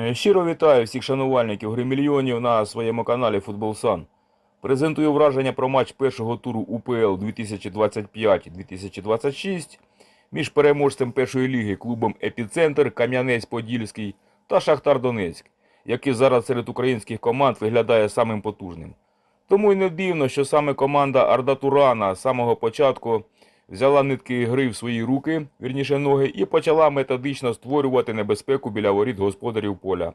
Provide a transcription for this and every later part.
Е, Щиро вітаю всіх шанувальників гри мільйонів на своєму каналі Футбол Сан. Презентую враження про матч першого туру УПЛ 2025-2026 між переможцем першої ліги клубом Епіцентр Кам'янець-Подільський та Шахтар Донецьк, який зараз серед українських команд виглядає самим потужним. Тому й не дивно, що саме команда Арда Турана самого початку взяла нитки гри в свої руки, вірніше ноги, і почала методично створювати небезпеку біля воріт господарів поля.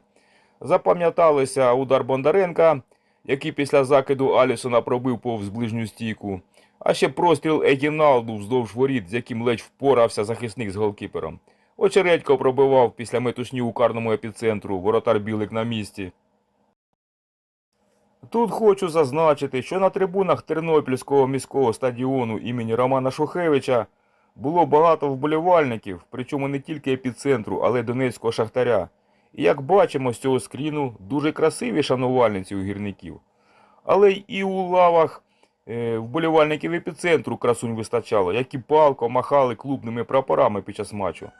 Запам'яталися удар Бондаренка, який після закиду Алісона пробив повз ближню стійку, а ще простріл Егіналду вздовж воріт, з яким ледь впорався захисник з голкіпером. Очередько пробивав після метушні у карному епіцентру, воротар Білик на місці. Тут хочу зазначити, що на трибунах Тернопільського міського стадіону імені Романа Шухевича було багато вболівальників, причому не тільки епіцентру, але й Донецького Шахтаря. І як бачимо з цього скріну, дуже красиві шанувальниці у гірників. Але і у лавах е, вболівальників епіцентру красунь вистачало, які палко махали клубними прапорами під час матчу.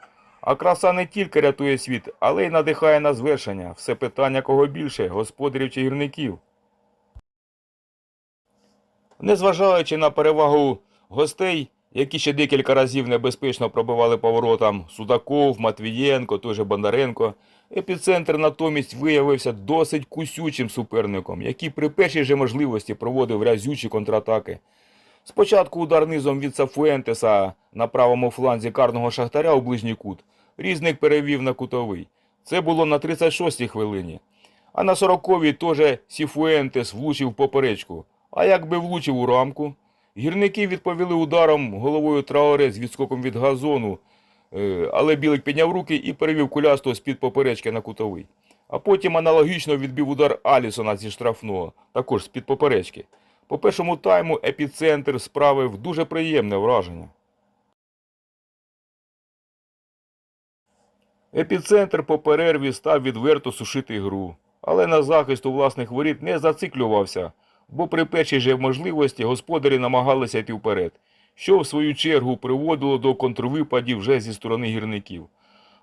А краса не тільки рятує світ, але й надихає на звершення. Все питання кого більше, господарів чи гірників. Незважаючи на перевагу гостей, які ще декілька разів небезпечно пробивали поворотам Судаков, Матвієнко, той же Бондаренко, епіцентр натомість виявився досить кусючим суперником, який при першій же можливості проводив разючі контратаки. Спочатку удар низом від Сафуентеса на правому фланзі карного шахтаря у ближній кут. Різник перевів на кутовий. Це було на 36-й хвилині. А на 40-й теж Сіфуентес влучив поперечку. А якби влучив у рамку, гірники відповіли ударом головою Траоре з відскоком від газону, Е, але Білик підняв руки і перевів кулястого з-під поперечки на кутовий. А потім аналогічно відбив удар Алісона зі штрафного, також з-під поперечки. По першому тайму епіцентр справив дуже приємне враження. Епіцентр по перерві став відверто сушити гру, але на захист у власних воріт не зациклювався, бо при першій же можливості господарі намагалися йти вперед, що в свою чергу приводило до контрвипадів вже зі сторони гірників.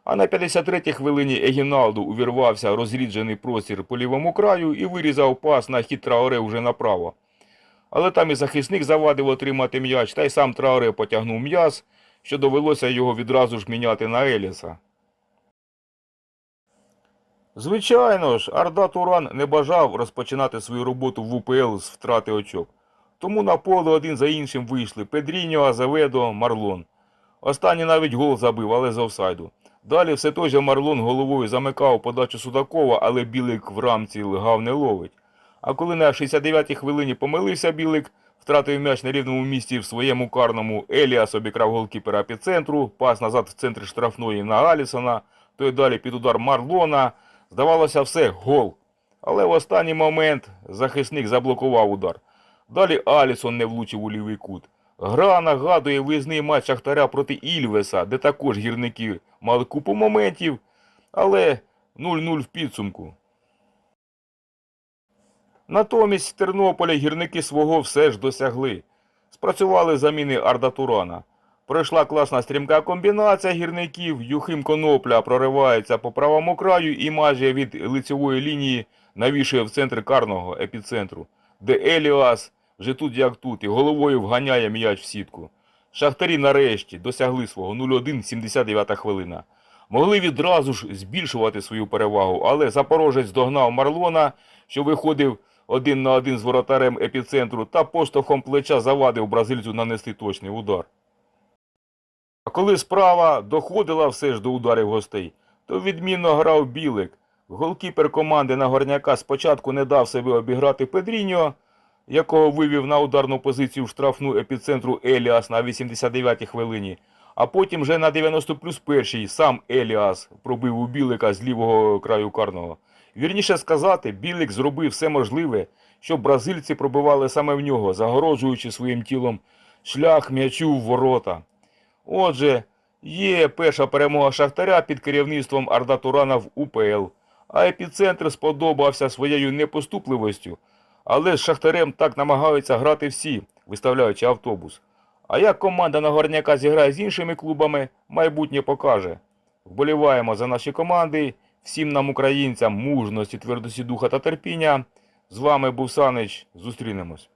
А на 53-й хвилині Егіналду увірвався розріджений простір по лівому краю і вирізав пас на хід Траоре вже направо. Але там і захисник завадив отримати м'яч, та й сам Траоре потягнув м'яз, що довелося його відразу ж міняти на Еліса. Звичайно ж, Арда Туран не бажав розпочинати свою роботу в УПЛ з втрати очок. Тому на поле один за іншим вийшли Педріньо, Азаведо, Марлон. Останній навіть гол забив, але з офсайду. Далі все той же Марлон головою замикав подачу Судакова, але Білик в рамці лгав не ловить. А коли на 69-й хвилині помилився Білик, втратив м'яч на рівному місці в своєму карному, Еліас обікрав голкіпера під центру, пас назад в центрі штрафної на Алісона, той далі під удар Марлона. Здавалося, все, гол. Але в останній момент захисник заблокував удар. Далі Алісон не влучив у лівий кут. Гра нагадує виїзний матч Шахтаря проти Ільвеса, де також гірники мали купу моментів, але 0-0 в підсумку. Натомість в Тернополі гірники свого все ж досягли. Спрацювали заміни Арда Турана. Пройшла класна стрімка комбінація гірників, Юхим Конопля проривається по правому краю і майже від лицевої лінії навішує в центр карного епіцентру, де Еліас вже тут як тут і головою вганяє м'яч в сітку. Шахтарі нарешті досягли свого 0-1 79 хвилина. Могли відразу ж збільшувати свою перевагу, але Запорожець догнав Марлона, що виходив один на один з воротарем епіцентру та поштовхом плеча завадив бразильцю нанести точний удар. Коли справа доходила все ж до ударів гостей, то відмінно грав Білик. Голкіпер команди Нагорняка спочатку не дав себе обіграти Педріньо, якого вивів на ударну позицію в штрафну епіцентру Еліас на 89-й хвилині. А потім вже на 90 плюс першій сам Еліас пробив у Білика з лівого краю карного. Вірніше сказати, Білик зробив все можливе, щоб бразильці пробивали саме в нього, загороджуючи своїм тілом шлях м'ячу в ворота. Отже, є перша перемога Шахтаря під керівництвом Арда Турана в УПЛ, а епіцентр сподобався своєю непоступливостю, але з Шахтарем так намагаються грати всі, виставляючи автобус. А як команда Нагорняка зіграє з іншими клубами, майбутнє покаже. Вболіваємо за наші команди, Всім нам, українцям, мужності, твердості духа та терпіння. З вами був Санич. Зустрінемось.